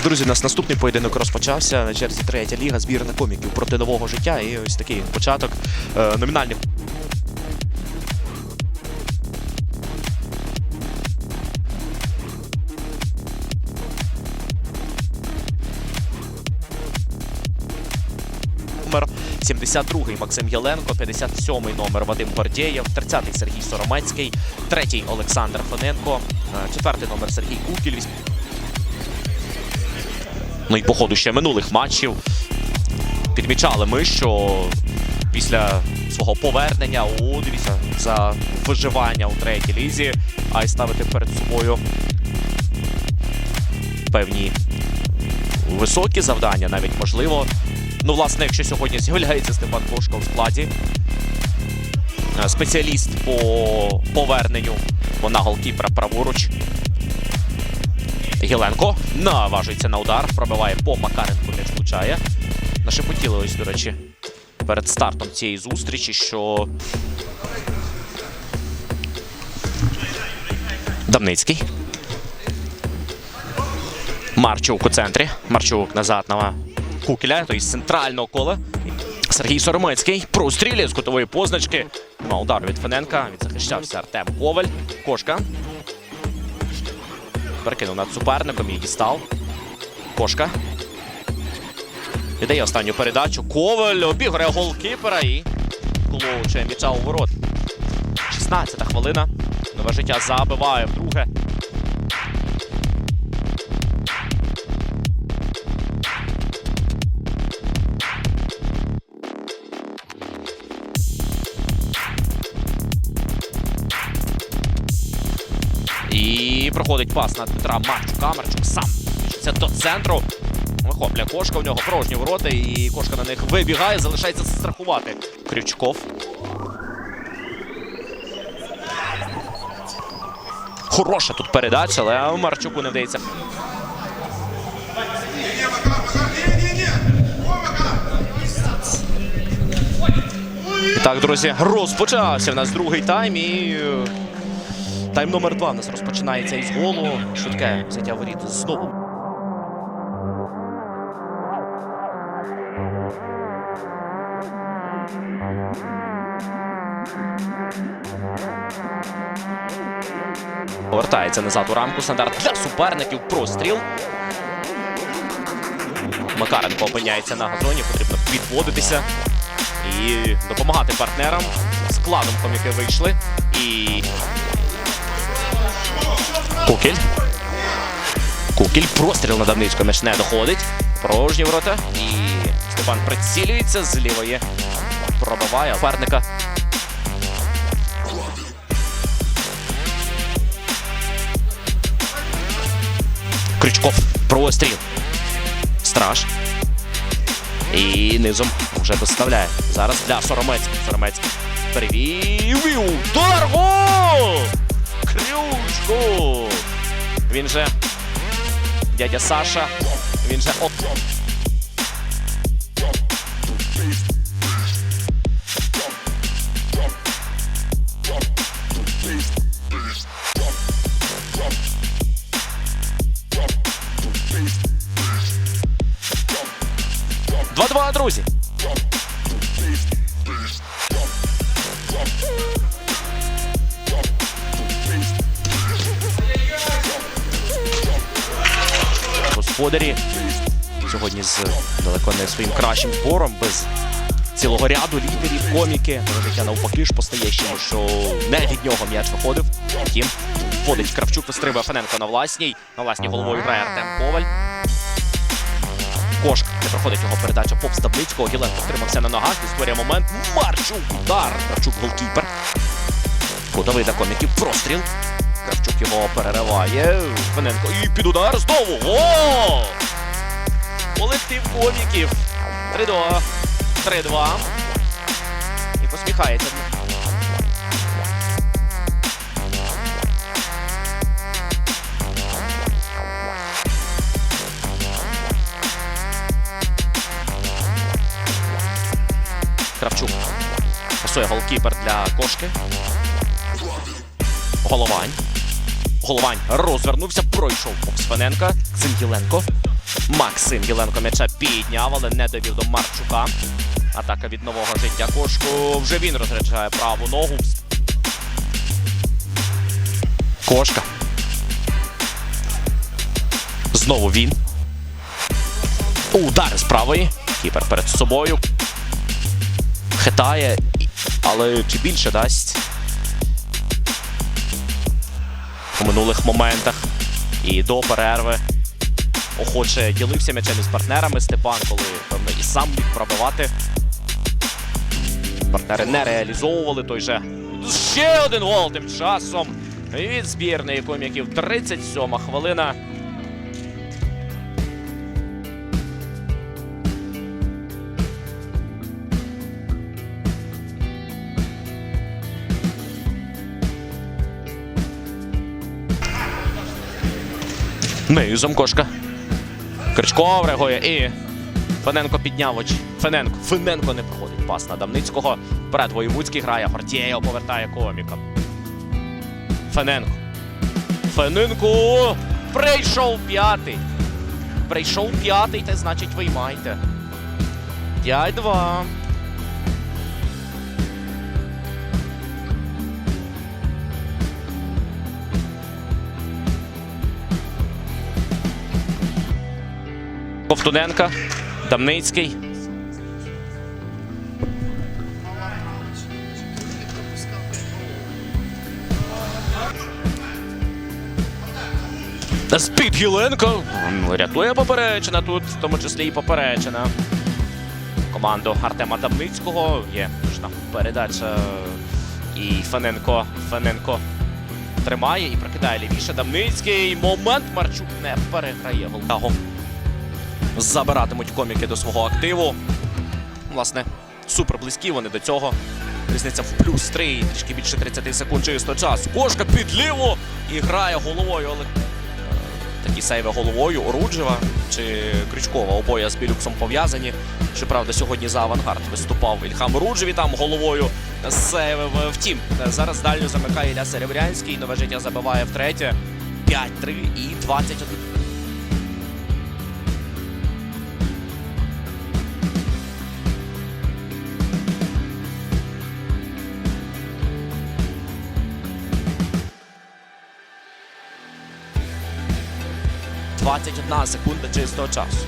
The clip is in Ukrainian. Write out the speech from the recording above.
Так, друзі, у нас наступний поєдинок розпочався. На черзі третя ліга, збірна коміків проти нового життя. І ось такий початок е, номінальний. Номер 72-й Максим Єленко, 57-й номер Вадим Гордєєв, 30-й Сергій Соромецький, 3-й Олександр Фоненко, 4-й номер Сергій Кукіль, Ну і по ходу ще минулих матчів підмічали ми, що після свого повернення у дивіться за виживання у третій лізі, а й ставити перед собою певні високі завдання, навіть можливо. Ну, власне, якщо сьогодні з'являється Степан Кошка у складі, е, спеціаліст по поверненню вона голкіпера праворуч. Гіленко наважується на удар, пробиває по Макаренку, м'яч влучає. Нашепотіли ось, до речі, перед стартом цієї зустрічі, що Дамницький. Марчук у центрі. Марчук назад на Кукеля, то із центрального кола. Сергій Соромецький прострілює з кутової позначки. На удар від Фененка. Відзахищався Артем Коваль. Кошка. Перекинув над суперником і дістав. Кошка. Віддає останню передачу. Коваль обіграє голкіпера і колочує м'яча у ворот. 16-та хвилина. Нове життя забиває вдруге. І проходить пас на Дмитра Марчука. Марчук сам пішиться до центру. Вихоплює кошка, у нього порожні ворота, і кошка на них вибігає, залишається страхувати. Крючков. Хороша тут передача, але Марчуку не вдається. Так, друзі, розпочався в нас другий тайм і. Тайм номер два у нас розпочинається із голу. Швидке взяття воріт знову. Повертається назад у рамку. Стандарт для суперників. Простріл. Макаренко опиняється на газоні. Потрібно відводитися і допомагати партнерам. Складом коміки вийшли. І Кукіль. Кукіль. Простріл на давничко. М'яч не доходить. Порожні ворота. І Степан прицілюється з лівої. Пробиває суперника. Крючков. Простріл. Страж. І низом вже доставляє. Зараз для Соромецького. Соромецький перевів. і Удар! Крючку. Він же дядя Саша. Він же от. Два-два, друзі. Господарі сьогодні з далеко не своїм кращим збором, без цілого ряду лідерів, коміки. Життя навпаки ж по-стоящому, що не від нього м'яч виходив. Втім, входить Кравчук, вистрибує Фаненко на власній. На власній головою грає Артем Коваль. Кошк не проходить його передача повз таблицького. Гіленко втримався на ногах створює момент. Марчук удар. Кравчук голкіпер. Кутовий для коміків. Простріл. Кравчук його перериває. Фененко і під удар знову. Гол! Колектив коміків. 3-2. 3-2. І посміхається. Кравчук. Пасує голкіпер для кошки. Головань. Головань розвернувся, пройшов повз Фененка. Цинкіленко. Максим Єленко м'яча підняв, але не довів до Марчука. Атака від нового життя кошку. Вже він розряджає праву ногу. Кошка. Знову він. Удар з правої. Кіпер перед собою. Хитає, але чи більше дасть у минулих моментах. І до перерви охоче ділився м'ячем із партнерами Степан, коли певно і сам міг пробивати. Партнери не реалізовували той же. Ще один гол тим часом від збірної коміків. 37 хвилина. Низом кошка. Кричков реагує і Фененко підняв очі. Фененко. Фененко не проходить пас на Дамницького. Вперед Воєвудський грає. Гордєєв повертає коміка. Фененко. Фененко. Прийшов п'ятий. Прийшов п'ятий, те значить виймайте. 5-2. Ковтуненка, Дамницький. З-під Гіленко. Рятує поперечина тут, в тому числі і поперечина. Команду Артема Дамницького. Є там передача. І Фененко. Фененко тримає і прокидає лівіше. Дамницький. Момент Марчук не переграє гол забиратимуть коміки до свого активу. Власне, супер близькі вони до цього. Різниця в плюс 3, трішки більше 30 секунд чисто часу. Кошка під ліву і грає головою. Але е, такі сейви головою Оруджева чи Крючкова. Обоє з Білюксом пов'язані. Щоправда, сьогодні за авангард виступав Ільхам Оруджеві там головою сейвив. Втім, зараз дальню замикає Ілля Серебрянський. Нове життя забиває втретє. 5-3 і 21. Двадцять одна секунда чистого часу.